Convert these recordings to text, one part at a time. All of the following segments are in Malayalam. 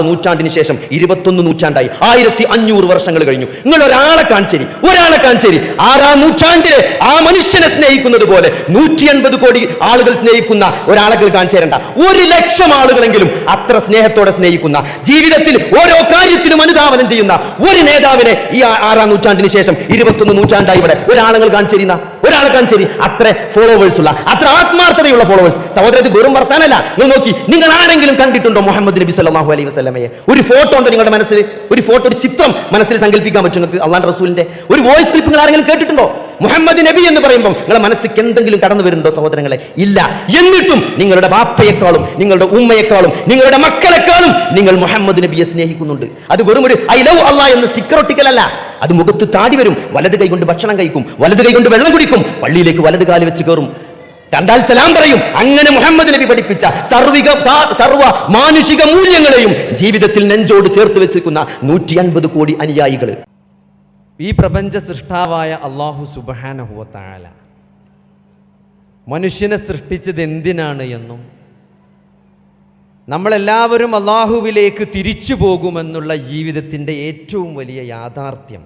നൂറ്റാണ്ടിന് ശേഷം ഇരുപത്തൊന്ന് നൂറ്റാണ്ടായി. ആയിരത്തി അഞ്ഞൂറ് വർഷങ്ങൾ കഴിഞ്ഞു. നിങ്ങൾ ഒരാളെ കാണിച്ചേരി ഒരാളെ കാണിച്ചേരി. ആറാം നൂറ്റാണ്ടിലെ ആ മനുഷ്യനെ സ്നേഹിക്കുന്നത് പോലെ നൂറ്റി അൻപത് കോടി ആളുകൾ സ്നേഹിക്കുന്ന ഒരാളെ കാണിച്ചു തരണ്ട ഒരു ലക്ഷം ആളുകളെങ്കിലും അത്ര സ്നേഹത്തോടെ സ്നേഹിക്കുന്ന ജീവിതത്തിൽ ഓരോ കാര്യത്തിനും അനുധാവനം ചെയ്യുന്ന ഒരു നേതാവിനെ ഈ ആറാം നൂറ്റാണ്ടിന് ശേഷം ഇരുപത്തൊന്ന് നൂറ്റാണ്ടായി ഇവിടെ ഒരാളുകൾ കാണിച്ചു തരുന്ന ഒരാളെ കാണിച്ചേരി. അത്ര ഫോളോവേഴ്സ് ഉള്ള അത്ര ആത്മാർത്ഥതയുള്ള ഫോളോവേഴ്സ് സഹോദരത്തിൽ വെറും വർത്താനല്ല. നിങ്ങൾ നോക്കി നിങ്ങൾ ആരെങ്കിലും കണ്ടിട്ടുണ്ടോ മുഹമ്മദ് നബി സല്ലല്ലാഹു അലൈഹി വസല്ലമയെ. ഒരു ഫോട്ടോ ഉണ്ട് നിങ്ങളുടെ മനസ്സിൽ? ഒരു ഫോട്ടോ ഒരു ചിത്രം മനസ്സിൽ സങ്കല്പിക്കാൻ പറ്റും നിങ്ങൾക്ക്? അള്ളാൻ റസൂലിന്റെ ഒരു വോയിസ് ക്ലിപ്പ് നിങ്ങൾ ആരെങ്കിലും കേട്ടിട്ടുണ്ടോ? മുഹമ്മദ് നബി എന്ന് പറയുമ്പോൾ നിങ്ങളുടെ മനസ്സിലേക്ക് എന്തെങ്കിലും കടന്നു വരുന്നുണ്ടോ സഹോദരങ്ങളെ? ഇല്ല. എന്നിട്ടും നിങ്ങളുടെ ബാപ്പയെക്കാളും നിങ്ങളുടെ ഉമ്മയെക്കാളും നിങ്ങളുടെ മക്കളെക്കാളും നിങ്ങൾ മുഹമ്മദ് നബിയെ സ്നേഹിക്കുന്നുണ്ട്. അത് വെറും ഒരു ഐ ലവ് അള്ളാ എന്ന സ്റ്റിക്കർ ഒട്ടിക്കലല്ല അത് മുഖത്ത് താടി വരും. വലത് കൈ കൊണ്ട് ഭക്ഷണം കഴിക്കും. വലത് കൈ കൊണ്ട് വെള്ളം കുടിക്കും. പള്ളിയിലേക്ക് വലത് കാൽ വെച്ച് കയറും. കണ്ടാൽ സലാം പറയും. അങ്ങനെ മുഹമ്മദ് നബി പഠിപ്പിച്ച സർവിക സർവ മാനുഷിക മൂല്യങ്ങളെയും ജീവിതത്തിൽ നെഞ്ചോട് ചേർത്ത് വെച്ചിരിക്കുന്ന നൂറ്റി അൻപത് കോടി അനുയായികൾ ഈ പ്രപഞ്ച സൃഷ്ടാവായ അള്ളാഹു സുബാന മനുഷ്യനെ സൃഷ്ടിച്ചത് എന്തിനാണ് എന്നും നമ്മളെല്ലാവരും അള്ളാഹുവിലേക്ക് തിരിച്ചു പോകുമെന്നുള്ള ജീവിതത്തിന്റെ ഏറ്റവും വലിയ യാഥാർത്ഥ്യം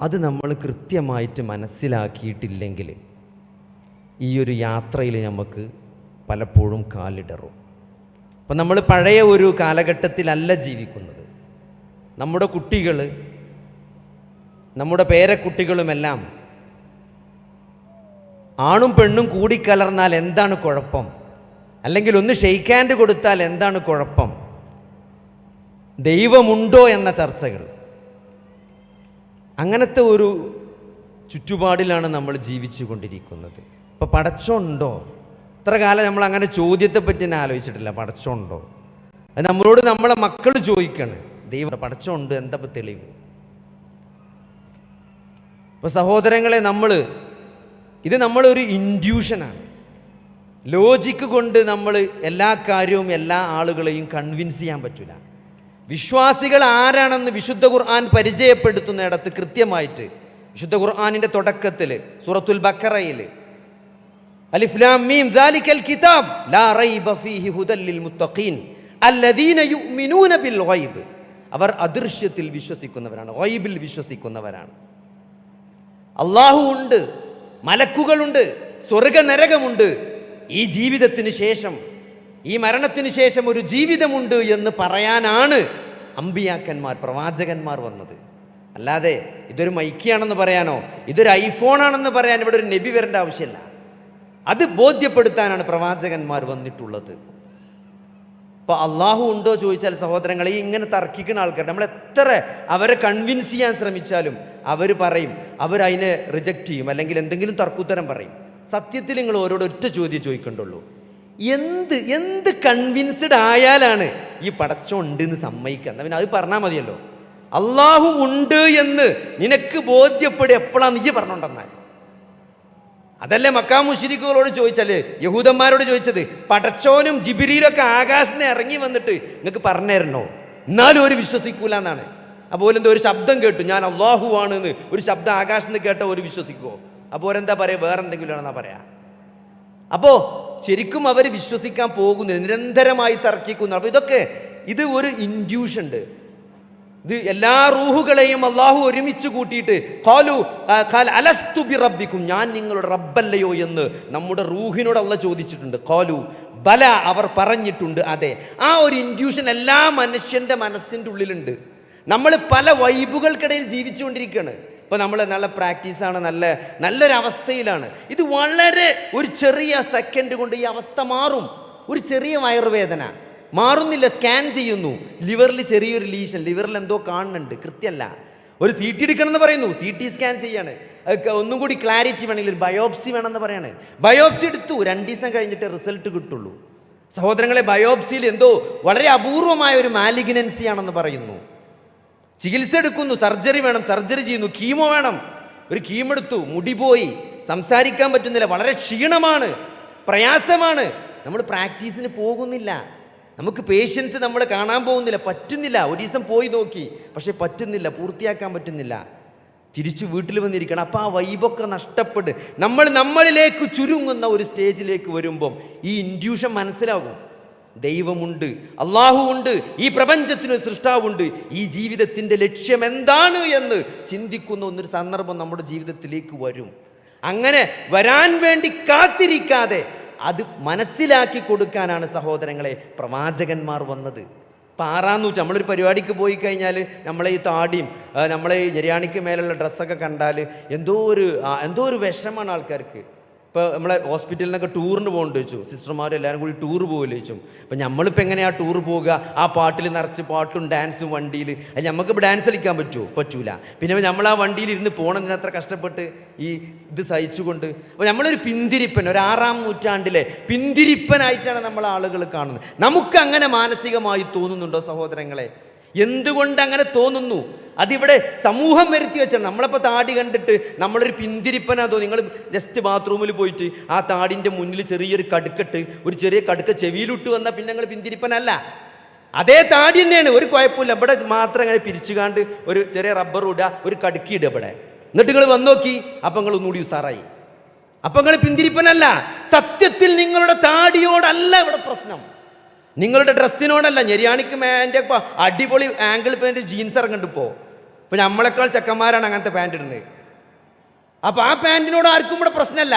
അത് നമ്മൾ കൃത്യമായിട്ട് മനസ്സിലാക്കിയിട്ടില്ലെങ്കിൽ ഈ ഒരു യാത്രയിൽ നമുക്ക് പലപ്പോഴും കാലിടറും. അപ്പം നമ്മൾ പഴയ ഒരു കാലഘട്ടത്തിലല്ല ജീവിക്കുന്നത്. നമ്മുടെ കുട്ടികൾ നമ്മുടെ പേരക്കുട്ടികളുമെല്ലാം ആണും പെണ്ണും കൂടിക്കലർന്നാൽ എന്താണ് കുഴപ്പം? അല്ലെങ്കിൽ ഒന്ന് ഷെയ്ക്ക് ഹാൻഡ് കൊടുത്താൽ എന്താണ് കുഴപ്പം? ദൈവമുണ്ടോ എന്ന ചർച്ചകൾ. അങ്ങനത്തെ ഒരു ചുറ്റുപാടിലാണ് നമ്മൾ ജീവിച്ചു കൊണ്ടിരിക്കുന്നത് ഇപ്പം പടച്ചുണ്ടോ? ഇത്ര കാലം നമ്മൾ അങ്ങനെ ചോദ്യത്തെ പറ്റി തന്നെ ആലോചിച്ചിട്ടില്ല. പടച്ചുണ്ടോ? അത് നമ്മളോട് നമ്മളെ മക്കൾ ചോദിക്കണം. ദൈവം പടച്ചുണ്ട് എന്താ തെളിവ്? ഇപ്പൊ സഹോദരങ്ങളെ നമ്മൾ ഇത് നമ്മളൊരു ഇൻഡ്യൂഷനാണ് ലോജിക്ക് കൊണ്ട് നമ്മൾ എല്ലാ കാര്യവും എല്ലാ ആളുകളെയും കൺവിൻസ് ചെയ്യാൻ പറ്റില്ല വിശ്വാസികൾ ആരാണെന്ന് വിശുദ്ധ ഖുർആൻ പരിചയപ്പെടുത്തുന്നിടത്ത് കൃത്യമായിട്ട് വിശുദ്ധ ഖുർആാനിന്റെ തുടക്കത്തിൽ സൂറത്തുൽ ബക്കറയിൽ അലിഫ്ലാം മീം ദാലിക്കൽ കിതാബ്. ലാ റൈബ ഫീഹി ഹുദൽ ലിൽ മുത്തഖീൻ. അല്ലദീന യുഅ്മിനൂന ബിൽ ഗൈബ്. അവർ അദൃശ്യത്തിൽ വിശ്വസിക്കുന്നവരാണ് ഗൈബിൽ വിശ്വസിക്കുന്നവരാണ്. അള്ളാഹു ഉണ്ട് മലക്കുകളുണ്ട് സ്വർഗ നരകമുണ്ട് ഈ ജീവിതത്തിന് ശേഷം ഈ മരണത്തിന് ശേഷം ഒരു ജീവിതമുണ്ട് എന്ന് പറയാനാണ് അമ്പിയാക്കന്മാർ പ്രവാചകന്മാർ വന്നത്. അല്ലാതെ ഇതൊരു മൈക്കിയാണെന്ന് പറയാനോ ഇതൊരു ഐഫോണാണെന്ന് പറയാൻ ഇവിടെ ഒരു നബി വരേണ്ട ആവശ്യമില്ല. അത് ബോധ്യപ്പെടുത്താനാണ് പ്രവാചകന്മാർ വന്നിട്ടുള്ളത്. ഇപ്പോൾ അള്ളാഹു ഉണ്ടോ ചോദിച്ചാൽ സഹോദരങ്ങളെ ഇങ്ങനെ തർക്കിക്കുന്ന ആൾക്കാർ നമ്മൾ എത്ര അവരെ കൺവിൻസ് ചെയ്യാൻ ശ്രമിച്ചാലും അവർ പറയും അവരതിനെ റിജക്റ്റ് ചെയ്യും അല്ലെങ്കിൽ എന്തെങ്കിലും തർക്കുത്തരം പറയും. സത്യത്തിൽ നിങ്ങൾ ഓരോട് ഒറ്റ ചോദ്യം ചോദിക്കണ്ടുള്ളൂ. എന്ത് എന്ത് കൺവിൻസ്ഡ് ആയാലാണ് ഈ പടച്ചുണ്ട് എന്ന് സമ്മതിക്കുക. പിന്നെ അത് പറഞ്ഞാൽ മതിയല്ലോ. അള്ളാഹു ഉണ്ട് എന്ന് നിനക്ക് ബോധ്യപ്പെടുക എപ്പോഴാണ് നീ പറഞ്ഞോണ്ടെന്നാൽ? അതല്ലേ മക്കാ മുഷിരിക്കുകളോട് ചോദിച്ചാൽ യഹൂദന്മാരോട് ചോദിച്ചത് പടച്ചോനും ജിബിരിയിലൊക്കെ ആകാശത്ത് ഇറങ്ങി വന്നിട്ട് നിങ്ങൾക്ക് പറഞ്ഞുതരണോ എന്നാലും ഒരു വിശ്വസിക്കൂല എന്നാണ് അപ്പോൾ എന്തോ ഒരു ശബ്ദം കേട്ടു ഞാൻ അള്ളാഹു ആണ് എന്ന് ഒരു ശബ്ദം ആകാശത്ത് നിന്ന് കേട്ട ഒരു വിശ്വസിക്കുമോ അപ്പോൾ എന്താ പറയുക വേറെ എന്തെങ്കിലും ആണെന്നാ പറയാ. അപ്പോ ശരിക്കും അവർ വിശ്വസിക്കാൻ പോകുന്നു നിരന്തരമായി തർക്കിക്കുന്നു. അപ്പോൾ ഇതൊക്കെ ഇത് ഒരു ഇൻഡ്യൂഷൻ ഉണ്ട്. ഇത് എല്ലാ റൂഹുകളെയും അള്ളാഹു ഒരുമിച്ച് കൂട്ടിയിട്ട് കാലു അലസ്തു ബി റബ്ബിക്കും ഞാൻ നിങ്ങളുടെ റബ്ബല്ലയോ എന്ന് നമ്മുടെ റൂഹിനോട് അല്ല ചോദിച്ചിട്ടുണ്ട്. കാലു ബല അവർ പറഞ്ഞിട്ടുണ്ട് അതെ. ആ ഒരു ഇൻഡ്യൂഷൻ എല്ലാ മനുഷ്യന്റെ മനസ്സിന്റെ ഉള്ളിലുണ്ട്. നമ്മൾ പല വൈബുകൾക്കിടയിൽ ജീവിച്ചുകൊണ്ടിരിക്കുകയാണ്. ഇപ്പോൾ നമ്മൾ നല്ല പ്രാക്ടീസാണ് നല്ല നല്ലൊരവസ്ഥയിലാണ്. ഇത് വളരെ ഒരു ചെറിയ സെക്കൻഡ് കൊണ്ട് ഈ അവസ്ഥ മാറും. ഒരു ചെറിയ വയറുവേദന. മാറുന്നില്ല സ്കാൻ ചെയ്യുന്നു. ലിവറിൽ ചെറിയൊരു ലീഷൻ ലിവറിൽ എന്തോ കാണുന്നുണ്ട് കൃത്യമല്ല. ഒരു സി ടി എടുക്കണമെന്ന് പറയുന്നു സി ടി സ്കാൻ ചെയ്യാണ്. ഒന്നും കൂടി ക്ലാരിറ്റി വേണമെങ്കിൽ ഒരു ബയോപ്സി വേണമെന്ന് പറയാണ്. ബയോപ്സി എടുത്തു രണ്ട് ദിവസം കഴിഞ്ഞിട്ട് റിസൾട്ട് കിട്ടുള്ളൂ. സഹോദരങ്ങളെ ബയോപ്സിയിൽ എന്തോ വളരെ അപൂർവമായ ഒരു മാലിഗ്നൻസി ആണെന്ന് പറയുന്നു. ചികിത്സ എടുക്കുന്നു സർജറി വേണം സർജറി ചെയ്യുന്നു കീമോ വേണം. ഒരു കീമെടുത്തു മുടി പോയി. സംസാരിക്കാൻ പറ്റുന്നില്ല വളരെ ക്ഷീണമാണ് പ്രയാസമാണ്. നമ്മൾ പ്രാക്ടീസിന് പോകുന്നില്ല. നമുക്ക് പേഷ്യൻസ് നമ്മൾ കാണാൻ പോകുന്നില്ല പറ്റുന്നില്ല. ഒരു ദിവസം പോയി നോക്കി. പക്ഷേ പറ്റുന്നില്ല പൂർത്തിയാക്കാൻ പറ്റുന്നില്ല. തിരിച്ചു വീട്ടിൽ വന്നിരിക്കണം. അപ്പോൾ ആ വൈബൊക്കെ നഷ്ടപ്പെട്ട് നമ്മൾ നമ്മളിലേക്ക് ചുരുങ്ങുന്ന ഒരു സ്റ്റേജിലേക്ക് വരുമ്പം ഈ ഇൻഡ്യൂഷൻ മനസ്സിലാകും. ദൈവമുണ്ട് അള്ളാഹു ഉണ്ട് ഈ പ്രപഞ്ചത്തിന് സൃഷ്ടാവുണ്ട്. ഈ ജീവിതത്തിന്റെ ലക്ഷ്യം എന്താണ് എന്ന് ചിന്തിക്കുന്ന ഒന്നൊരു സന്ദർഭം നമ്മുടെ ജീവിതത്തിലേക്ക് വരും. അങ്ങനെ വരാൻ വേണ്ടി കാത്തിരിക്കാതെ അത് മനസ്സിലാക്കി കൊടുക്കാനാണ് സഹോദരങ്ങളെ പ്രവാചകന്മാർ വന്നത്. ഇപ്പം ആറാം നൂറ്റി നമ്മളൊരു പരിപാടിക്ക് പോയി കഴിഞ്ഞാൽ നമ്മളെ ഈ താടിയും നമ്മളെ ഈ ജരിയാണിക്ക് മേലുള്ള ഡ്രസ്സൊക്കെ കണ്ടാൽ എന്തോ ഒരു എന്തോ ഒരു വിഷമാണ് ആൾക്കാർക്ക്. ഇപ്പോൾ നമ്മളെ ഹോസ്പിറ്റലിനൊക്കെ ടൂറിന് പോകേണ്ടി വെച്ചു. സിസ്റ്റർമാരും എല്ലാവരും കൂടി ടൂർ പോകില്ല വെച്ചു. അപ്പം നമ്മളിപ്പോൾ എങ്ങനെയാണ് ടൂർ പോവുക? ആ പാട്ടിൽ നിറച്ച് പാട്ടും ഡാൻസും വണ്ടിയിൽ അത് നമുക്കിപ്പോൾ ഡാൻസ് കളിക്കാൻ പറ്റുമോ പറ്റൂല. പിന്നെ നമ്മൾ ആ വണ്ടിയിൽ ഇരുന്ന് പോകണതിന് അത്ര കഷ്ടപ്പെട്ട് ഈ ഇത് സഹിച്ചുകൊണ്ട്. അപ്പോൾ നമ്മളൊരു പിന്തിരിപ്പൻ ഒരു ആറാം നൂറ്റാണ്ടിലെ പിന്തിരിപ്പനായിട്ടാണ് നമ്മൾ ആളുകൾ കാണുന്നത്. നമുക്ക് അങ്ങനെ മാനസികമായി തോന്നുന്നുണ്ടോ സഹോദരങ്ങളെ? എന്തുകൊണ്ട് അങ്ങനെ തോന്നുന്നു? അതിവിടെ സമൂഹം വരുത്തി വെച്ചാണ്. നമ്മളിപ്പോൾ താടി കണ്ടിട്ട് നമ്മളൊരു പിന്തിരിപ്പനാ തോന്നി നിങ്ങൾ ജസ്റ്റ് ബാത്റൂമിൽ പോയിട്ട് ആ താടിന്റെ മുന്നിൽ ചെറിയൊരു കടുക്കട്ട് ഒരു ചെറിയ കടുക്ക ചെവിയിലിട്ട് വന്നാൽ പിന്നെ നിങ്ങൾ പിന്തിരിപ്പനല്ല. അതേ താടി തന്നെയാണ്. ഒരു കുഴപ്പമില്ല. ഇവിടെ മാത്രം അങ്ങനെ പിരിച്ചുകാണ്ട് ഒരു ചെറിയ റബ്ബർ ഇടുക ഒരു കടുക്കി ഇടുക ഇവിടെ. എന്നിട്ട് നിങ്ങൾ വന്ന് നോക്കി. അപ്പം നിങ്ങൾ ഒന്നുകൂടി ഉസാറായി. അപ്പം നിങ്ങൾ പിന്തിരിപ്പനല്ല. സത്യത്തിൽ നിങ്ങളുടെ താടിയോടല്ല ഇവിടെ പ്രശ്നം. നിങ്ങളുടെ ഡ്രസ്സിനോടല്ല ഞെരിയാണിക്ക് മേന്റെ അടിപൊളി ആംഗിൾ പാന്റ് ജീൻസ് ഇറങ്ങുന്നുണ്ട് ഇപ്പോൾ ഇപ്പം നമ്മളെക്കാൾ ചെക്കന്മാരാണ് അങ്ങനത്തെ പാന്റ് ഇടുന്നത്. അപ്പോൾ ആ പാന്റിനോട് ആർക്കും ഇവിടെ പ്രശ്നമല്ല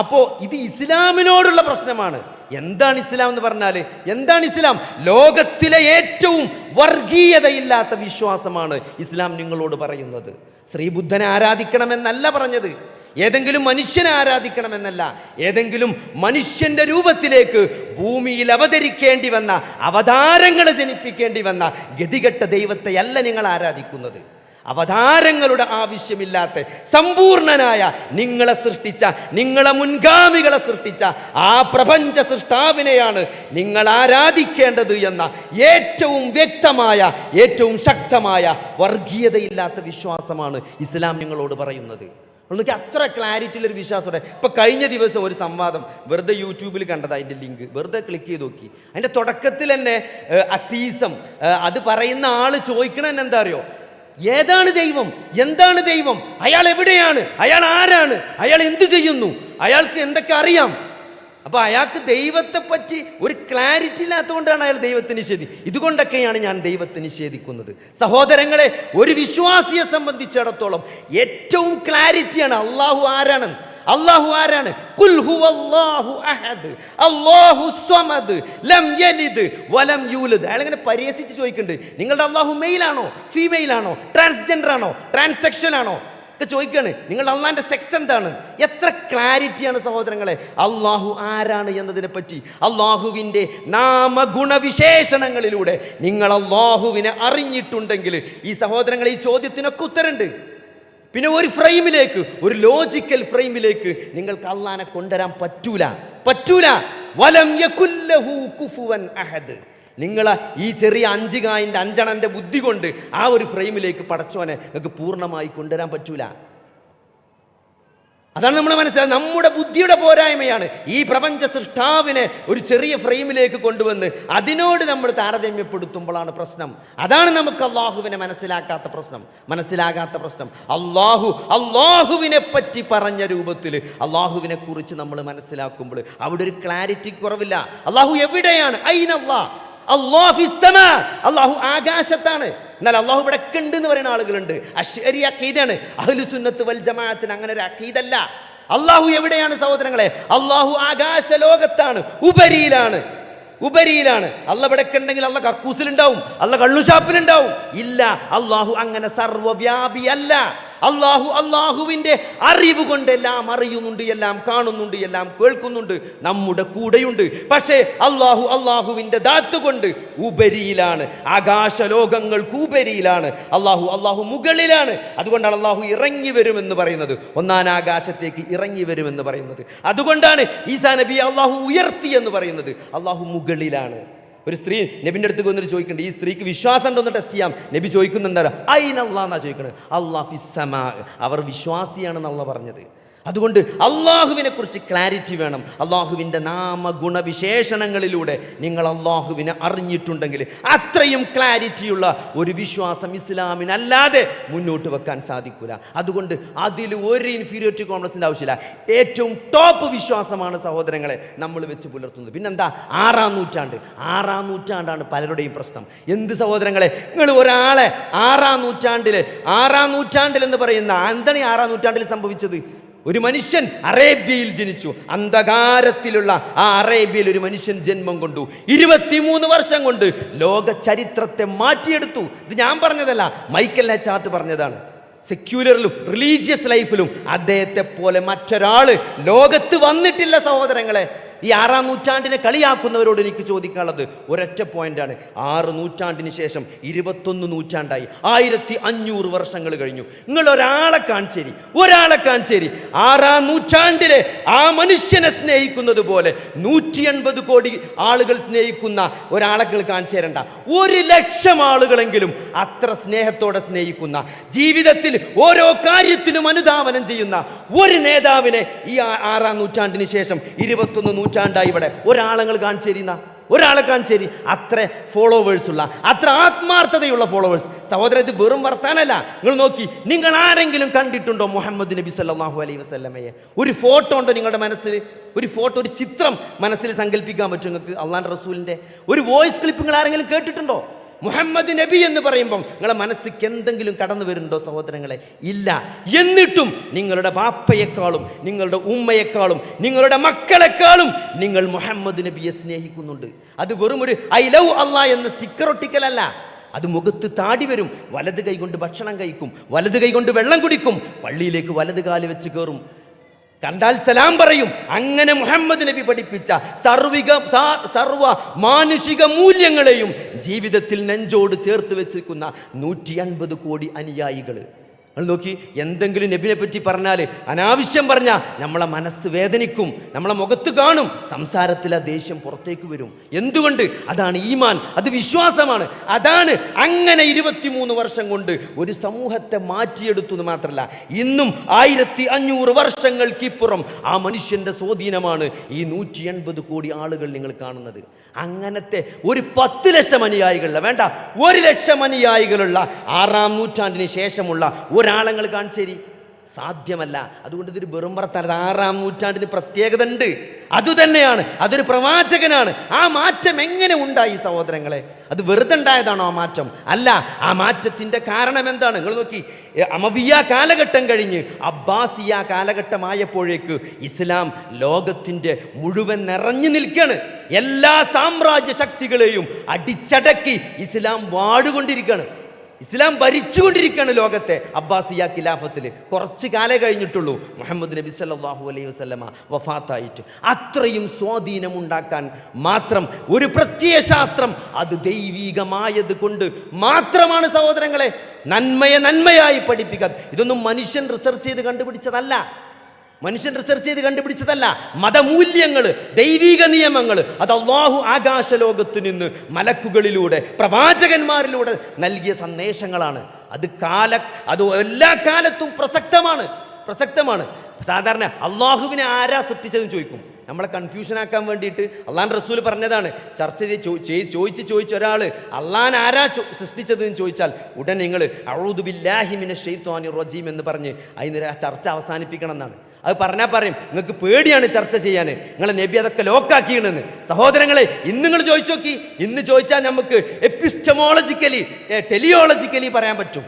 അപ്പോൾ ഇത് ഇസ്ലാമിനോടുള്ള പ്രശ്നമാണ്. എന്താണ് ഇസ്ലാം എന്ന് പറഞ്ഞാൽ എന്താണ് ഇസ്ലാം? ലോകത്തിലെ ഏറ്റവും വർഗീയതയില്ലാത്ത വിശ്വാസമാണ് ഇസ്ലാം നിങ്ങളോട് പറയുന്നത്. ശ്രീബുദ്ധനെ ആരാധിക്കണമെന്നല്ല പറഞ്ഞത്. ഏതെങ്കിലും മനുഷ്യനെ ആരാധിക്കണമെന്നല്ല ഏതെങ്കിലും മനുഷ്യന്റെ രൂപത്തിലേക്ക് ഭൂമിയിൽ അവതരിക്കേണ്ടി വന്ന അവതാരങ്ങൾ ജനിപ്പിക്കേണ്ടി വന്ന ഗതികെട്ട ദൈവത്തെയല്ല നിങ്ങൾ ആരാധിക്കുന്നത്. അവതാരങ്ങളുടെ ആവശ്യമില്ലാത്ത സമ്പൂർണനായ നിങ്ങളെ സൃഷ്ടിച്ച നിങ്ങളെ മുൻഗാമികളെ സൃഷ്ടിച്ച ആ പ്രപഞ്ച സൃഷ്ടാവിനെയാണ് നിങ്ങൾ ആരാധിക്കേണ്ടത് എന്ന ഏറ്റവും വ്യക്തമായ ഏറ്റവും ശക്തമായ വർഗീയതയില്ലാത്ത വിശ്വാസമാണ് ഇസ്ലാം നിങ്ങളോട് പറയുന്നത്. നമുക്ക് അത്ര ക്ലാരിറ്റിയിൽ ഒരു വിശ്വാസത്തോടെ ഇപ്പം കഴിഞ്ഞ ദിവസം ഒരു സംവാദം വെറുതെ യൂട്യൂബിൽ കണ്ടത് അതിന്റെ ലിങ്ക്. വെറുതെ ക്ലിക്ക് ചെയ്ത് നോക്കി. അതിന്റെ തുടക്കത്തിൽ തന്നെ അത്തീസം അത് പറയുന്ന ആൾ ചോദിക്കണ തന്നെ എന്താ അറിയോ? ഏതാണ് ദൈവം? എന്താണ് ദൈവം? അയാൾ എവിടെയാണ്? അയാൾ ആരാണ്? അയാൾ എന്തു ചെയ്യുന്നു? അയാൾക്ക് എന്തൊക്കെ അറിയാം? അപ്പൊ അയാൾക്ക് ദൈവത്തെ പറ്റി ഒരു ക്ലാരിറ്റി ഇല്ലാത്തതുകൊണ്ടാണ് അയാൾ ദൈവത്തെ നിഷേധി ഇതുകൊണ്ടൊക്കെയാണ് ഞാൻ ദൈവത്തെ നിഷേധിക്കുന്നത്. സഹോദരങ്ങളെ ഒരു വിശ്വാസിയെ സംബന്ധിച്ചിടത്തോളം ഏറ്റവും ക്ലാരിറ്റിയാണ് അള്ളാഹു ആരാണ്? അള്ളാഹു ആരാണ്? അള്ളാഹു സ്വമദ്. ലം യലിദ് വലം യൂലദ്. അയാൾ ഇങ്ങനെ പരിഹസിച്ച് ചോദിക്കുന്നുണ്ട്. നിങ്ങളുടെ അള്ളാഹു മെയിലാണോ ഫീമെയിൽ ആണോ? ട്രാൻസ്ജെൻഡർ ആണോ? ട്രാൻസ്സെക്ഷൽ ആണോ? ഒക്കെ ചോദിക്കുകയാണ് നിങ്ങൾ അള്ളാഹിന്റെ സെക്സ് എന്താണ്? എത്ര ക്ലാരിറ്റിയാണ് സഹോദരങ്ങളെ. അള്ളാഹു ആരാണ് എന്നതിനെ പറ്റി അള്ളാഹുവിന്റെ നാമഗുണവിശേഷണങ്ങളിലൂടെ നിങ്ങൾ അള്ളാഹുവിനെ അറിഞ്ഞിട്ടുണ്ടെങ്കിൽ ഈ സഹോദരങ്ങൾ ഈ ചോദ്യത്തിനൊക്കെ ഉത്തരണ്ട് പിന്നെ ഒരു ഫ്രെയിമിലേക്ക് ഒരു ലോജിക്കൽ ഫ്രെയിമിലേക്ക് നിങ്ങൾക്ക് അള്ളാനെ കൊണ്ടുവരാൻ പറ്റൂല. പറ്റൂല. വലം യകുല്ലഹു അഹദ്. നിങ്ങൾ ഈ ചെറിയ അഞ്ച് കായിന്റെ അഞ്ചണന്റെ ബുദ്ധി കൊണ്ട് ആ ഒരു ഫ്രെയിമിലേക്ക് പടച്ചോനെ നിങ്ങൾക്ക് പൂർണമായി കൊണ്ടുവരാൻ പറ്റൂല. അതാണ് നമ്മൾ മനസ്സിലായത് നമ്മുടെ ബുദ്ധിയുടെ പോരായ്മയാണ് ഈ പ്രപഞ്ച സൃഷ്ടാവിനെ ഒരു ചെറിയ ഫ്രെയിമിലേക്ക് കൊണ്ടുവന്ന് അതിനോട് നമ്മൾ താരതമ്യപ്പെടുത്തുമ്പോഴാണ് പ്രശ്നം. അതാണ് നമുക്ക് അള്ളാഹുവിനെ മനസ്സിലാക്കാത്ത പ്രശ്നം. മനസ്സിലാകാത്ത പ്രശ്നം. അള്ളാഹു അള്ളാഹുവിനെ പറ്റി പറഞ്ഞ രൂപത്തിൽ അള്ളാഹുവിനെ കുറിച്ച് നമ്മൾ മനസ്സിലാക്കുമ്പോൾ അവിടെ ഒരു ക്ലാരിറ്റി കുറവില്ല. അള്ളാഹു എവിടെയാണ്? അയിനല്ലാ? അള്ളാഹു ആകാശത്താണ്. എന്നാൽ അള്ളാഹു ഇവിടെ ഉണ്ട് എന്ന് പറയുന്ന ആളുകളുണ്ട്. അശ്വരി അക്കീദാണ് അഹ്ലു സുന്നത്ത് വൽ ജമാഅത്തിന് അങ്ങനെ ഒരു അക്കീദല്ല അള്ളാഹു എവിടെയാണ് സഹോദരങ്ങളെ? അള്ളാഹു ആകാശ ലോകത്താണ് ഉപരിയിലാണ്. ഉപരിയിലാണ്. അല്ല ഇവിടെ കണ്ടെങ്കിൽ അല്ല കക്കൂസിലുണ്ടാവും. അല്ല കള്ളുഷാപ്പിലുണ്ടാവും. ഇല്ല അള്ളാഹു അങ്ങനെ സർവവ്യാപിയല്ല അള്ളാഹു അള്ളാഹുവിന്റെ അറിവ് കൊണ്ടെല്ലാം അറിയുന്നുണ്ട് എല്ലാം കാണുന്നുണ്ട് എല്ലാം കേൾക്കുന്നുണ്ട് നമ്മുടെ കൂടെയുണ്ട്. പക്ഷേ അള്ളാഹു അള്ളാഹുവിന്റെ ദാത്ത് കൊണ്ട് ഉപരിയിലാണ് ആകാശലോകങ്ങൾക്ക് ഉപരിയിലാണ് അള്ളാഹു അള്ളാഹു മുകളിലാണ്. അതുകൊണ്ടാണ് അള്ളാഹു ഇറങ്ങി വരുമെന്ന് പറയുന്നത്. ഒന്നാം ആകാശത്തേക്ക് ഇറങ്ങി വരുമെന്ന് പറയുന്നത്. അതുകൊണ്ടാണ് ഈസാ നബി അള്ളാഹു ഉയർത്തി എന്ന് പറയുന്നത്. അള്ളാഹു മുകളിലാണ്. ഒരു സ്ത്രീ നബിന്റെ അടുത്ത് വന്നിട്ട് ചോദിക്കുന്നുണ്ട് ഈ സ്ത്രീക്ക് വിശ്വാസം ഉണ്ടോന്ന് ടെസ്റ്റ് ചെയ്യാം. നബി ചോദിക്കുന്നുണ്ടാ ഐ അയിനല്ലാന്നാ ചോദിക്കുന്നത് അള്ളാഹ് ഫിസ്സമാ. അവർ വിശ്വാസിയാണെന്ന് അള്ള പറഞ്ഞത്. അതുകൊണ്ട് അള്ളാഹുവിനെ കുറിച്ച് ക്ലാരിറ്റി വേണം. അള്ളാഹുവിന്റെ നാമഗുണവിശേഷണങ്ങളിലൂടെ നിങ്ങൾ അള്ളാഹുവിനെ അറിഞ്ഞിട്ടുണ്ടെങ്കിൽ അത്രയും ക്ലാരിറ്റിയുള്ള ഒരു വിശ്വാസം ഇസ്ലാമിനല്ലാതെ മുന്നോട്ട് വെക്കാൻ സാധിക്കില്ല അതുകൊണ്ട് അതിൽ ഒരു ഇൻഫീരിയോറിറ്റി കോംപ്ലക്സിന്റെ ആവശ്യമില്ല. ഏറ്റവും ടോപ്പ് വിശ്വാസമാണ് സഹോദരങ്ങളെ നമ്മൾ വെച്ച് പുലർത്തുന്നത്. പിന്നെന്താ? ആറാം നൂറ്റാണ്ട്. ആറാം നൂറ്റാണ്ടാണ് പലരുടെയും പ്രശ്നം. എന്ത് സഹോദരങ്ങളെ? നിങ്ങൾ ഒരാളെ ആറാം നൂറ്റാണ്ടിൽ ആറാം നൂറ്റാണ്ടിൽ എന്ന് പറയുന്ന ആന്തണി ആറാം നൂറ്റാണ്ടിൽ സംഭവിച്ചത്? ഒരു മനുഷ്യൻ അറേബ്യയിൽ ജനിച്ചു. അന്ധകാരത്തിലുള്ള ആ അറേബ്യയിൽ ഒരു മനുഷ്യൻ ജന്മം കൊണ്ടു. ഇരുപത്തിമൂന്ന് വർഷം കൊണ്ട് ലോക ചരിത്രത്തെ മാറ്റിയെടുത്തു. ഇത് ഞാൻ പറഞ്ഞതല്ല മൈക്കൽ ചാർട്ട് പറഞ്ഞതാണ്. സെക്യൂലറിലും റിലീജിയസ് ലൈഫിലും അദ്ദേഹത്തെ പോലെ മറ്റൊരാൾ ലോകത്ത് വന്നിട്ടില്ല സഹോദരങ്ങളെ. ഈ ആറാം നൂറ്റാണ്ടിനെ കളിയാക്കുന്നവരോട് എനിക്ക് ചോദിക്കാനുള്ളത് ഒരൊറ്റ പോയിന്റാണ്. ആറ് നൂറ്റാണ്ടിന് ശേഷം ഇരുപത്തൊന്ന് നൂറ്റാണ്ടായി. ആയിരത്തി അഞ്ഞൂറ് വർഷങ്ങൾ കഴിഞ്ഞു. നിങ്ങൾ ഒരാളെ കാണിച്ചേരി ഒരാളെ കാണിച്ചേരി. ആറാം നൂറ്റാണ്ടിലെ ആ മനുഷ്യനെ സ്നേഹിക്കുന്നത് പോലെ നൂറ്റി എൺപത് കോടി ആളുകൾ സ്നേഹിക്കുന്ന ഒരാളെ കാണിച്ചേരണ്ട. ഒരു ലക്ഷം ആളുകളെങ്കിലും അത്ര സ്നേഹത്തോടെ സ്നേഹിക്കുന്ന ജീവിതത്തിൽ ഓരോ കാര്യത്തിനും അനുധാവനം ചെയ്യുന്ന ഒരു നേതാവിനെ ഈ ആറാം നൂറ്റാണ്ടിന് ശേഷം ഇരുപത്തൊന്ന് നൂറ്റാണ്ടായി ഇവിടെ. ഒരാളങ്ങൾ കാണിച്ചു തരുന്ന ഒരാളെ കാണിച്ചേരി. അത്ര ഫോളോവേഴ്സുള്ള അത്ര ആത്മാർത്ഥതയുള്ള ഫോളോവേഴ്സ്. സഹോദര ഇത് വെറും വർത്താനല്ല. നിങ്ങൾ നോക്കി നിങ്ങൾ ആരെങ്കിലും കണ്ടിട്ടുണ്ടോ മുഹമ്മദ് നബി സല്ലാഹു അലൈഹി വസല്ലമയെ? ഒരു ഫോട്ടോ ഉണ്ടോ നിങ്ങളുടെ മനസ്സിൽ? ഒരു ഫോട്ടോ ഒരു ചിത്രം മനസ്സിൽ സങ്കല്പിക്കാൻ പറ്റും നിങ്ങൾക്ക്? അള്ളാൻ റസൂലിന്റെ ഒരു വോയിസ് ക്ലിപ്പ് നിങ്ങൾ ആരെങ്കിലും കേട്ടിട്ടുണ്ടോ? മുഹമ്മദ് നബി എന്ന് പറയുമ്പം നിങ്ങളെ മനസ്സിക്ക് എന്തെങ്കിലും കടന്നു വരുന്നുണ്ടോ സഹോദരങ്ങളെ? ഇല്ല. എന്നിട്ടും നിങ്ങളുടെ പാപ്പയെക്കാളും നിങ്ങളുടെ ഉമ്മയെക്കാളും നിങ്ങളുടെ മക്കളെക്കാളും നിങ്ങൾ മുഹമ്മദ് നബിയെ സ്നേഹിക്കുന്നുണ്ട്. അത് വെറും ഒരു ഐ ലവ് അള്ളാ എന്ന സ്റ്റിക്കർ ഒട്ടിക്കലല്ല. അത് മുഖത്ത് താടി വരും. വലത് കൈ കൊണ്ട് ഭക്ഷണം കഴിക്കും. വലത് കൈ കൊണ്ട് വെള്ളം കുടിക്കും. പള്ളിയിലേക്ക് വലത് കാൽ വെച്ച് കയറും. കണ്ടാൽ സലാം പറയും. അങ്ങനെ മുഹമ്മദ് നബി പഠിപ്പിച്ച സർവിക സർവ മാനുഷിക മൂല്യങ്ങളെയും ജീവിതത്തിൽ നെഞ്ചോട് ചേർത്ത് വെച്ചിരിക്കുന്ന നൂറ്റി അൻപത് കോടി അനുയായികൾ നിങ്ങൾ നോക്കി എന്തെങ്കിലും നബിനെ പറ്റി പറഞ്ഞാൽ അനാവശ്യം പറഞ്ഞാൽ നമ്മളെ മനസ്സ് വേദനിക്കും നമ്മളെ മുഖത്ത് കാണും സംസാരത്തിൽ ആ ദേഷ്യം പുറത്തേക്ക് വരും. എന്തുകൊണ്ട്? അതാണ് ഈമാൻ അത് വിശ്വാസമാണ്. അതാണ് അങ്ങനെ ഇരുപത്തിമൂന്ന് വർഷം കൊണ്ട് ഒരു സമൂഹത്തെ മാറ്റിയെടുത്തു എന്ന് മാത്രമല്ല ഇന്നും ആയിരത്തി അഞ്ഞൂറ് വർഷങ്ങൾക്കിപ്പുറം ആ മനുഷ്യന്റെ സ്വാധീനമാണ് ഈ നൂറ്റി എൺപത് കോടി ആളുകൾ നിങ്ങൾ കാണുന്നത്. അങ്ങനത്തെ ഒരു പത്ത് ലക്ഷം അനുയായികളുള്ള വേണ്ട ഒരു ലക്ഷം അനുയായികളുള്ള ആറാം നൂറ്റാണ്ടിന് ശേഷമുള്ള ഒരാളങ്ങൾ കാണിച്ചേരി. സാധ്യമല്ല. അതുകൊണ്ട് ഇതൊരു വെറും വർത്താനം. ആറാം നൂറ്റാണ്ടിന് പ്രത്യേകത ഉണ്ട് അതുതന്നെയാണ് അതൊരു പ്രവാചകനാണ്. ആ മാറ്റം എങ്ങനെ ഉണ്ടായി സഹോദരങ്ങളെ? അത് വെറുതെ ഉണ്ടായതാണോ ആ മാറ്റം? അല്ല ആ മാറ്റത്തിന്റെ കാരണം എന്താണ്? നിങ്ങൾ നോക്കി. അമവിയ കാലഘട്ടം കഴിഞ്ഞ് അബ്ബാസിയ കാലഘട്ടമായപ്പോഴേക്ക് ഇസ്ലാം ലോകത്തിന്റെ മുഴുവൻ നിറഞ്ഞു നിൽക്കുകയാണ് എല്ലാ സാമ്രാജ്യ ശക്തികളെയും അടിച്ചടക്കി ഇസ്ലാം വാടുകൊണ്ടിരിക്കുകയാണ് ഇസ്ലാം ഭരിച്ചുകൊണ്ടിരിക്കുകയാണ് ലോകത്തെ. അബ്ബാസിയ ഖിലാഫത്തിൽ കുറച്ച് കാലം കഴിഞ്ഞിട്ടുള്ളൂ. മുഹമ്മദ് നബി സല്ലാഹു അലൈഹി വസല്ലമ വഫാത്തായിട്ട്. അത്രയും സ്വാധീനം ഉണ്ടാക്കാൻ മാത്രം ഒരു പ്രത്യയ ശാസ്ത്രം അത് ദൈവീകമായത് കൊണ്ട് മാത്രമാണ് സഹോദരങ്ങളെ. നന്മയെ നന്മയായി പഠിപ്പിക്കുക ഇതൊന്നും മനുഷ്യൻ റിസർച്ച് ചെയ്ത് കണ്ടുപിടിച്ചതല്ല. മനുഷ്യൻ റിസർച്ച് ചെയ്ത് കണ്ടുപിടിച്ചതല്ല. മതമൂല്യങ്ങൾ ദൈവിക നിയമങ്ങൾ അത് അള്ളാഹു ആകാശ ലോകത്ത് നിന്ന് മലക്കുകളിലൂടെ പ്രവാചകന്മാരിലൂടെ നൽകിയ സന്ദേശങ്ങളാണ്. അത് കാല അത് എല്ലാ കാലത്തും പ്രസക്തമാണ്. പ്രസക്തമാണ്. സാധാരണ അള്ളാഹുവിനെ ആരാ സൃഷ്ടിച്ചതെന്ന് ചോദിക്കും. നമ്മളെ കൺഫ്യൂഷൻ ആക്കാൻ വേണ്ടിയിട്ട് അള്ളാൻ റസൂൽ പറഞ്ഞതാണ്. ചർച്ച ചെയ്ത് ചെയ്- ചോദിച്ച് ചോദിച്ച ഒരാൾ അള്ളാൻ ആരാ സൃഷ്ടിച്ചത് സൃഷ്ടിച്ചതെന്ന് ചോദിച്ചാൽ ഉടൻ നിങ്ങൾ അഴുദുബില്ലാഹിമിനെ ഷെയ്ത്വാനി റജീം എന്ന് പറഞ്ഞ് അതിന് ആ ചർച്ച അവസാനിപ്പിക്കണം എന്നാണ്. അത് പറഞ്ഞാൽ പറയും നിങ്ങൾക്ക് പേടിയാണ് ചർച്ച ചെയ്യാൻ നിങ്ങളെ നബി അതൊക്കെ ലോക്കാക്കിയണെന്ന് സഹോദരങ്ങളെ ഇന്ന് നിങ്ങൾ ചോദിച്ചു നോക്കി. ഇന്ന് ചോദിച്ചാൽ നമുക്ക് എപ്പിസ്റ്റമോളജിക്കലി ടെലിയോളജിക്കലി പറയാൻ പറ്റും.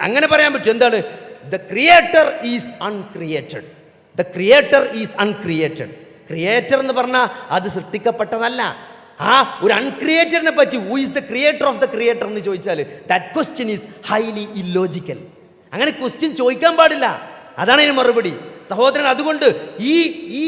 അങ്ങനെ പറയാൻ പറ്റും. എന്താണ്? The creator is uncreated the creator is uncreated creator എന്ന് പറഞ്ഞാൽ അത് സൃഷ്ടിക്കപ്പെട്ടതല്ല. ആ ഒരു അൺക്രിയേറ്റഡിനെ പറ്റി who is the creator of the creator എന്ന് ചോദിച്ചാൽ that question is highly illogical അങ്ങനെ ക്വസ്റ്റ്യൻ ചോദിക്കാൻ പാടില്ല. അതാണ് ഇതിന് മറുപടി. സഹോദരൻ അതുകൊണ്ട് ഈ ഈ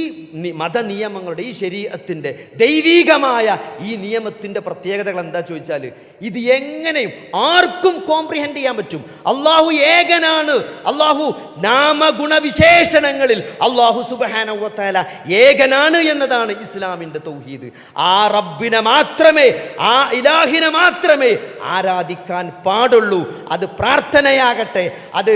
മത നിയമങ്ങളുടെ ഈ ശരീരത്തിന്റെ ദൈവീകമായ ഈ നിയമത്തിന്റെ പ്രത്യേകതകൾ എന്താ ചോദിച്ചാൽ ഇത് എങ്ങനെയും ആർക്കും കോംപ്രിഹെൻഡ് ചെയ്യാൻ പറ്റും. അള്ളാഹു ഏകനാണ്. അള്ളാഹു നാമഗുണവിശേഷണങ്ങളിൽ അള്ളാഹു സുബഹാനവത്താല ഏകനാണ് എന്നതാണ് ഇസ്ലാമിന്റെ തൗഹീദ്. ആ റബ്ബിനെ മാത്രമേ ആ ഇലാഹിനെ മാത്രമേ ആരാധിക്കാൻ പാടുള്ളൂ. അത് പ്രാർത്ഥനയാകട്ടെ അത്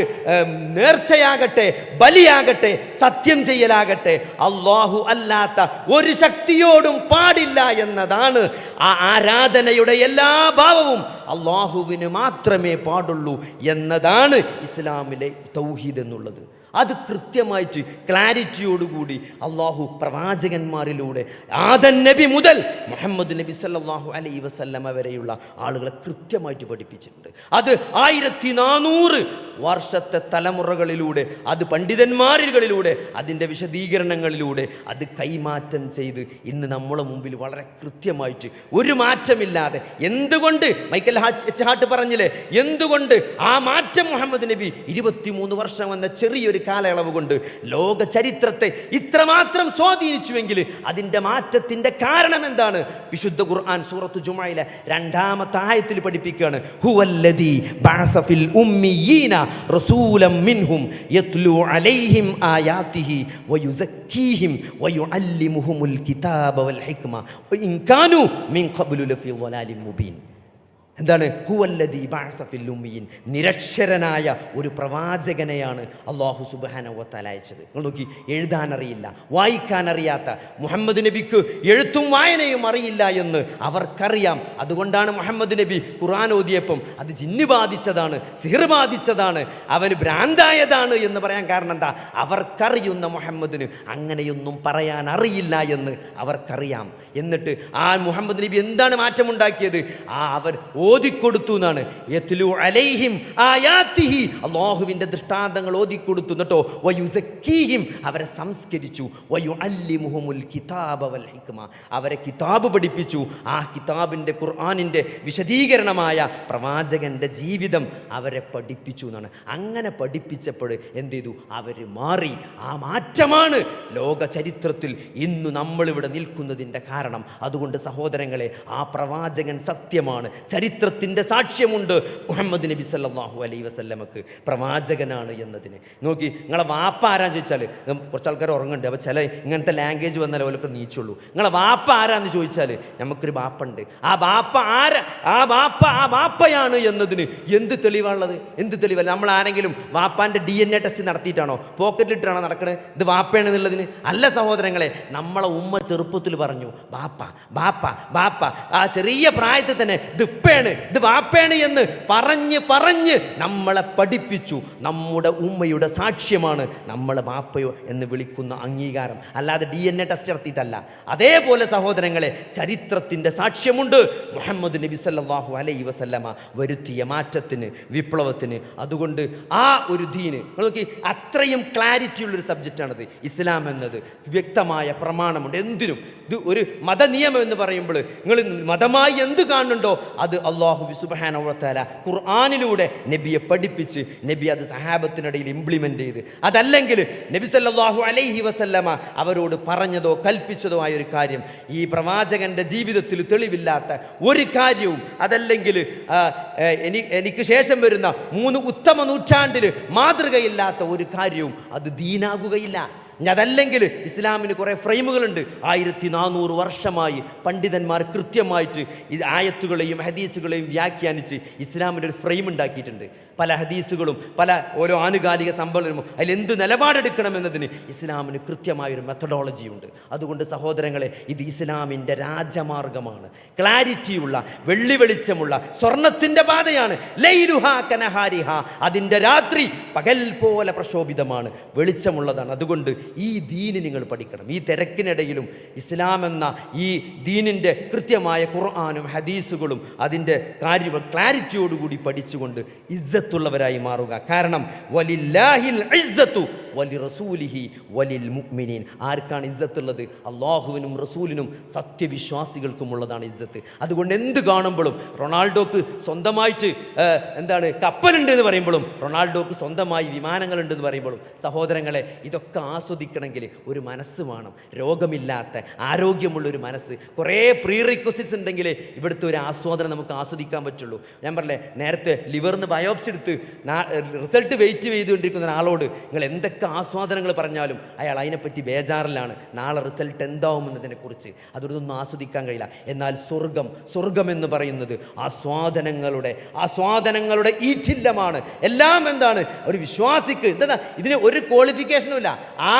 നേർച്ചയാകട്ടെ ബലിയാകട്ടെ ചെയ്യലാകട്ടെ സത്യം ചെയ്യലാകട്ടെ. അള്ളാഹു അല്ലാത്ത ഒരു ശക്തിയോടും പാടില്ല എന്നതാണ് ആ ആരാധനയുടെ എല്ലാ ഭാവവും. അള്ളാഹുവിന് മാത്രമേ പാടുള്ളൂ എന്നതാണ് ഇസ്ലാമിലെ തൗഹീദ് എന്നുള്ളത്. അത് കൃത്യമായിട്ട് ക്ലാരിറ്റിയോടുകൂടി അള്ളാഹു പ്രവാചകന്മാരിലൂടെ ആദൻ നബി മുതൽ മുഹമ്മദ് നബി സല്ലാഹു അലൈ വസല്ലമ വരെയുള്ള ആളുകളെ കൃത്യമായിട്ട് പഠിപ്പിച്ചിട്ടുണ്ട്. അത് ആയിരത്തി നാനൂറ് വർഷത്തെ തലമുറകളിലൂടെ അത് പണ്ഡിതന്മാരുകളിലൂടെ അതിന്റെ വിശദീകരണങ്ങളിലൂടെ അത് കൈമാറ്റം ചെയ്ത് ഇന്ന് നമ്മളെ മുമ്പിൽ വളരെ കൃത്യമായിട്ട് ഒരു മാറ്റമില്ലാതെ എന്തുകൊണ്ട് മൈക്കൽ എച്ച് ഹാട്ട് പറഞ്ഞില്ലേ? എന്തുകൊണ്ട് ആ മാറ്റം മുഹമ്മദ് നബി ഇരുപത്തിമൂന്ന് വർഷം വന്ന ചെറിയൊരു കാലയളവ് കൊണ്ട് ലോക ചരിത്രത്തെ ഇത്രമാത്രം സ്വാധീനിച്ചുവെങ്കിൽ അതിന്റെ മാറ്റത്തിന്റെ കാരണം എന്താണ്? വിശുദ്ധ ഖുർആൻ സൂറത്ത് ജുമയിലെ രണ്ടാമത്തെ ആയത്തിൽ പഠിപ്പിക്കുകയാണ്. ഹുവല്ലദി ബഅസ ഫിൽ ഉമ്മിയീന യത്ലു അലൈഹിം കിതാബ വൽ ഹിക്മ ഇൻ മിൻ ഖബ്ലു മുബീൻ. എന്താണ്? ഹുവല്ലദീ ഉമ്മിയീൻ. നിരക്ഷരനായ ഒരു പ്രവാചകനെയാണ് അള്ളാഹു സുബ്ഹാനഹു അയച്ചത്. നിങ്ങൾ നോക്കി എഴുതാനറിയില്ല വായിക്കാനറിയാത്ത മുഹമ്മദ് നബിക്ക് എഴുത്തും വായനയും അറിയില്ല എന്ന് അവർക്കറിയാം. അതുകൊണ്ടാണ് മുഹമ്മദ് നബി ഖുർആൻ ഓതിയപ്പം അത് ജിന്നു ബാധിച്ചതാണ് സിഹർ ബാധിച്ചതാണ് അവന് ഭ്രാന്തായതാണ് എന്ന് പറയാൻ കാരണം എന്താ? അവർക്കറിയുന്ന മുഹമ്മദിന് അങ്ങനെയൊന്നും പറയാൻ അറിയില്ല എന്ന് അവർക്കറിയാം. എന്നിട്ട് ആ മുഹമ്മദ് നബി എന്താണ് മാറ്റമുണ്ടാക്കിയത്? ആ അവർ ഓതിക്കൊടുത്തു എന്നാണ്. യത്ലു ആയാത്തിഹി. അള്ളാഹുവിന്റെ ദൃഷ്ടാന്തങ്ങൾ ഓതിക്കൊടുത്തു എന്നിട്ടോ? വയുസക്കീഹിം. അവരെ സംസ്കരിച്ചു. വയു അല്ലിമുഹുമുൽ കിതാബ വൽ ഹിക്മ. അവരെ കിതാബ് പഠിപ്പിച്ചു. ആ കിതാബിന്റെ ഖുർആാനിന്റെ വിശദീകരണമായ പ്രവാചകന്റെ ജീവിതം അവരെ പഠിപ്പിച്ചു എന്നാണ്. അങ്ങനെ പഠിപ്പിച്ചപ്പോൾ എന്ത് ചെയ്തു? അവർ മാറി. ആ മാറ്റമാണ് ലോക ചരിത്രത്തിൽ ഇന്ന് നമ്മളിവിടെ നിൽക്കുന്നതിന്റെ കാരണം. അതുകൊണ്ട് സഹോദരങ്ങളെ ആ പ്രവാചകൻ സത്യമാണ്. ചരിത്രത്തിന്റെ സാക്ഷ്യമുണ്ട് മുഹമ്മദ് നബി സല്ലാഹു അലൈ വസല്ലമക്ക് പ്രവാചകനാണ് എന്നതിന്. നോക്കി നിങ്ങളെ വാപ്പ ആരാന്ന് ചോദിച്ചാൽ കുറച്ച് ആൾക്കാർ ഉറങ്ങുന്നുണ്ട് അപ്പോൾ ചില ഇങ്ങനത്തെ ലാംഗ്വേജ് വന്നാൽ അവരൊക്കെ നീച്ചുള്ളൂ. നിങ്ങളെ വാപ്പ ആരാന്ന് ചോദിച്ചാൽ നമുക്കൊരു ബാപ്പുണ്ട് ആ ബാപ്പ ആരാ ആ ബാപ്പ ആ ബാപ്പയാണ് എന്നതിന് എന്ത് തെളിവാണുള്ളത്? എന്ത് തെളിവല്ല നമ്മൾ ആരെങ്കിലും വാപ്പാന്റെ ഡി എൻ എ ടെസ്റ്റ് നടത്തിയിട്ടാണോ? പോക്കറ്റിലിട്ടാണോ നടക്കുന്നത് ഇത് വാപ്പയാണ് എന്നുള്ളതിന് അല്ല സഹോദരങ്ങളെ നമ്മളെ ഉമ്മ ചെറുപ്പത്തിൽ പറഞ്ഞു ബാപ്പ ബാപ്പ ബാപ്പ ആ ചെറിയ പ്രായത്തിൽ തന്നെ ഇത് ഇപ്പയാണ് ഇത് വാപ്പയാണ് എന്ന് പറഞ്ഞ് പറഞ്ഞ് നമ്മളെ പഠിപ്പിച്ചു. നമ്മുടെ ഉമ്മയുടെ സാക്ഷ്യമാണ് നമ്മളെ വാപ്പയോ എന്ന് വിളിക്കുന്ന അംഗീകാരം. അല്ലാതെ ഡി എൻ എ ടെസ്റ്റ് നടത്തിയിട്ടല്ല. അതേപോലെ സഹോദരങ്ങളെ ചരിത്രത്തിന്റെ സാക്ഷ്യമുണ്ട്. മുഹമ്മദ് നബി സല്ലാഹു അലൈ വസല്ലമ വരുത്തിയ മാറ്റത്തിന് വിപ്ലവത്തിന്. അതുകൊണ്ട് ആ ഒരു ദീന് നോക്കി അത്രയും ക്ലാരിറ്റി ഉള്ളൊരു സബ്ജക്റ്റാണത് ഇസ്ലാം എന്നത് വ്യക്തമായ പ്രമാണമുണ്ട്. എന്തിനും ഇത് ഒരു മതനിയമം എന്ന് പറയുമ്പോൾ നിങ്ങൾ മതമായി എന്ത് കാണുന്നുണ്ടോ അത് അള്ളാഹു സുബാനവത്താല ഖുർആാനിലൂടെ നബിയെ പഠിപ്പിച്ച് നബി അത് സഹാബത്തിനിടയിൽ ഇംപ്ലിമെന്റ് ചെയ്ത്. അതല്ലെങ്കിൽ നബി സല്ലാഹു അലൈഹി വസല്ലമ അവരോട് പറഞ്ഞതോ കൽപ്പിച്ചതോ ആയ ഒരു കാര്യം. ഈ പ്രവാചകന്റെ ജീവിതത്തിൽ തെളിവില്ലാത്ത ഒരു കാര്യവും അതല്ലെങ്കിൽ എനി എനിക്ക് ശേഷം വരുന്ന മൂന്ന് ഉത്തമ നൂറ്റാണ്ടിൽ മാതൃകയില്ലാത്ത ഒരു കാര്യവും അത് ദീനാകുകയില്ല. അതല്ലെങ്കിൽ ഇസ്ലാമിന് കുറേ ഫ്രെയിമുകളുണ്ട്. ആയിരത്തി നാനൂറ് വർഷമായി പണ്ഡിതന്മാർ കൃത്യമായിട്ട് ഈ ആയത്തുകളെയും ഹദീസുകളെയും വ്യാഖ്യാനിച്ച് ഇസ്ലാമിന്റെ ഒരു ഫ്രെയിം ഉണ്ടാക്കിയിട്ടുണ്ട്. പല ഹദീസുകളും പല ഓരോ ആനുകാലിക സംഭവങ്ങളും അതിലെന്ത് നിലപാടെടുക്കണമെന്നതിന് ഇസ്ലാമിന് കൃത്യമായൊരു മെത്തഡോളജി ഉണ്ട്. അതുകൊണ്ട് സഹോദരങ്ങളെ ഇത് ഇസ്ലാമിന്റെ രാജമാർഗമാണ്. ക്ലാരിറ്റിയുള്ള വെള്ളി വെളിച്ചമുള്ള സ്വർണത്തിന്റെ പാതയാണ്. അതിന്റെ രാത്രി പകൽ പോലെ പ്രക്ഷോഭിതമാണ് വെളിച്ചമുള്ളതാണ്. അതുകൊണ്ട് ഈ ദീന് നിങ്ങൾ പഠിക്കണം. ഈ തിരക്കിനിടയിലും ഇസ്ലാം എന്ന ഈ ദീനിന്റെ കൃത്യമായ ഖുർആാനും ഹദീസുകളും അതിന്റെ കാര്യ ക്ലാരിറ്റിയോടുകൂടി പഠിച്ചുകൊണ്ട് ഇസ്സത്തുള്ളവരായി മാറുക. കാരണം വലില്ലാഹിൽ ഇസ്സത്തു വലി റസൂലിഹി വലിൽ മുഅ്മിനീൻ ആർക്കാണ് ഇസ്സത്തുള്ളത്? അള്ളാഹുവിനും റസൂലിനും സത്യവിശ്വാസികൾക്കുമുള്ളതാണ് ഇസ്സത്ത്. അതുകൊണ്ട് എന്ത് കാണുമ്പോഴും റൊണാൾഡോക്ക് സ്വന്തമായിട്ട് എന്താണ് കപ്പലുണ്ട് എന്ന് പറയുമ്പോഴും റൊണാൾഡോക്ക് സ്വന്തമായി വിമാനങ്ങളുണ്ട് എന്ന് പറയുമ്പോഴും സഹോദരങ്ങളെ ഇതൊക്കെ ആസ്വദിക്കണമെങ്കിൽ ഒരു മനസ്സ് വേണം. രോഗമില്ലാത്ത ആരോഗ്യമുള്ളൊരു മനസ്സ്. കുറേ പ്രീ റിക്വസിറ്റ്സ് ഉണ്ടെങ്കിൽ ഇവിടുത്തെ ഒരു ആസ്വാദനം നമുക്ക് ആസ്വദിക്കാൻ പറ്റുള്ളൂ. ഞാൻ പറഞ്ഞേ നേരത്തെ ലിവറിന് ബയോപ്സി എടുത്ത് റിസൾട്ട് വെയിറ്റ് ചെയ്തുകൊണ്ടിരിക്കുന്ന ഒരാളോട് നിങ്ങൾ എന്തൊക്കെ ആസ്വാദനങ്ങൾ പറഞ്ഞാലും അയാൾ അതിനെപ്പറ്റി ബേജാറിലാണ്. നാളെ റിസൾട്ട് എന്താവുമെന്നതിനെക്കുറിച്ച് അതൊന്നും ആസ്വദിക്കാൻ കഴിയില്ല. എന്നാൽ സ്വർഗം സ്വർഗം എന്ന് പറയുന്നത് ആസ്വാദനങ്ങളുടെ ആസ്വാദനങ്ങളുടെ ഈറ്റില്ലമാണ്. എല്ലാം എന്താണ്? ഒരു വിശ്വാസിക്ക്. എന്താ ഇതിന് ഒരു ക്വാളിഫിക്കേഷനും ഇല്ല.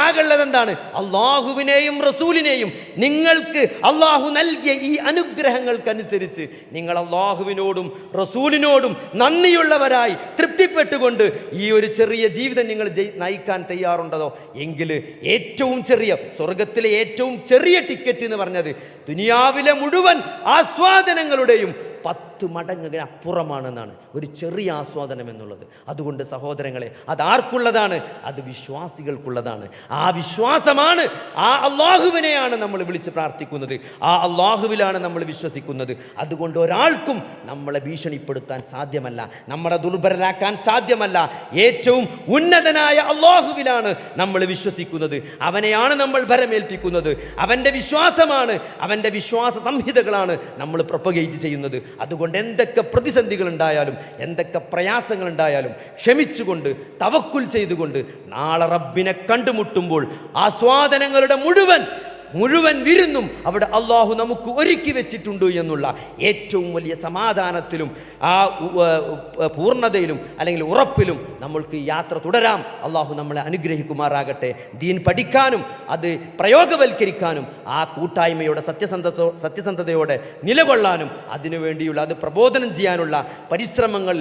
ആകുള്ളത് എന്താണ് അള്ളാഹുവിനെയും റസൂലിനെയും നിങ്ങൾക്ക് അള്ളാഹു നൽകിയ ഈ അനുഗ്രഹങ്ങൾക്കനുസരിച്ച് നിങ്ങൾ അള്ളാഹുവിനോടും റസൂലിനോടും നന്ദിയുള്ളവരായി തൃപ്തിപ്പെട്ടുകൊണ്ട് ഈ ഒരു ചെറിയ ജീവിതം നിങ്ങൾ നയിക്കാൻ തയ്യാറുണ്ടതോ? എങ്കിൽ ഏറ്റവും ചെറിയ സ്വർഗത്തിലെ ഏറ്റവും ചെറിയ ടിക്കറ്റ് എന്ന് പറഞ്ഞത് ദുനിയാവിലെ മുഴുവൻ ആസ്വാദനങ്ങളുടെയും പത്ത് മടങ്ങ് അപ്പുറമാണെന്നാണ്. ഒരു ചെറിയ ആസ്വാദനം എന്നുള്ളത്. അതുകൊണ്ട് സഹോദരങ്ങളെ അത് ആർക്കുള്ളതാണ്? അത് വിശ്വാസികൾക്കുള്ളതാണ്. ആ വിശ്വാസമാണ് ആ അള്ളാഹുവിനെയാണ് നമ്മൾ വിളിച്ച് പ്രാർത്ഥിക്കുന്നത്. ആ അള്ളാഹുവിലാണ് നമ്മൾ വിശ്വസിക്കുന്നത്. അതുകൊണ്ട് ഒരാൾക്കും നമ്മളെ ഭീഷണിപ്പെടുത്താൻ സാധ്യമല്ല നമ്മളെ ദുർബലരാക്കാൻ സാധ്യമല്ല. ഏറ്റവും ഉന്നതനായ അള്ളാഹുവിലാണ് നമ്മൾ വിശ്വസിക്കുന്നത്. അവനെയാണ് നമ്മൾ ഭരമേൽപ്പിക്കുന്നത്. അവന്റെ വിശ്വാസമാണ് അവന്റെ വിശ്വാസ സംഹിതകളാണ് നമ്മൾ പ്രൊപ്പഗേറ്റ് ചെയ്യുന്നത്. അതുകൊണ്ട് എന്തൊക്കെ പ്രതിസന്ധികൾ ഉണ്ടായാലും എന്തൊക്കെ പ്രയാസങ്ങൾ ഉണ്ടായാലും ക്ഷമിച്ചുകൊണ്ട് തവക്കുൽ ചെയ്തുകൊണ്ട് നാളെ റബ്ബിനെ കണ്ടുമുട്ടുമ്പോൾ ആസ്വാദനങ്ങളുടെ മുഴുവൻ മുഴുവൻ വിരുന്നും അവിടെ അള്ളാഹു നമുക്ക് ഒരുക്കി വെച്ചിട്ടുണ്ട് എന്നുള്ള ഏറ്റവും വലിയ സമാധാനത്തിലും ആ പൂർണതയിലും അല്ലെങ്കിൽ ഉറപ്പിലും നമ്മൾക്ക് യാത്ര തുടരാം. അള്ളാഹു നമ്മളെ അനുഗ്രഹിക്കുമാറാകട്ടെ. ദീൻ പഠിക്കാനും അത് പ്രയോഗവൽക്കരിക്കാനും ആ കൂട്ടായ്മയുടെ സത്യസന്ധ സത്യസന്ധതയോടെ നിലകൊള്ളാനും അതിനുവേണ്ടിയുള്ള അത് പ്രബോധനം ചെയ്യാനുള്ള പരിശ്രമങ്ങൾ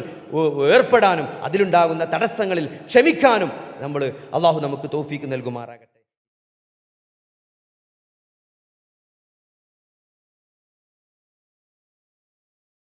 ഏർപ്പെടാനും അതിലുണ്ടാകുന്ന തടസ്സങ്ങളിൽ ക്ഷമിക്കാനും നമ്മൾ അള്ളാഹു നമുക്ക് തോഫീക്ക് നൽകുമാറാകട്ടെ.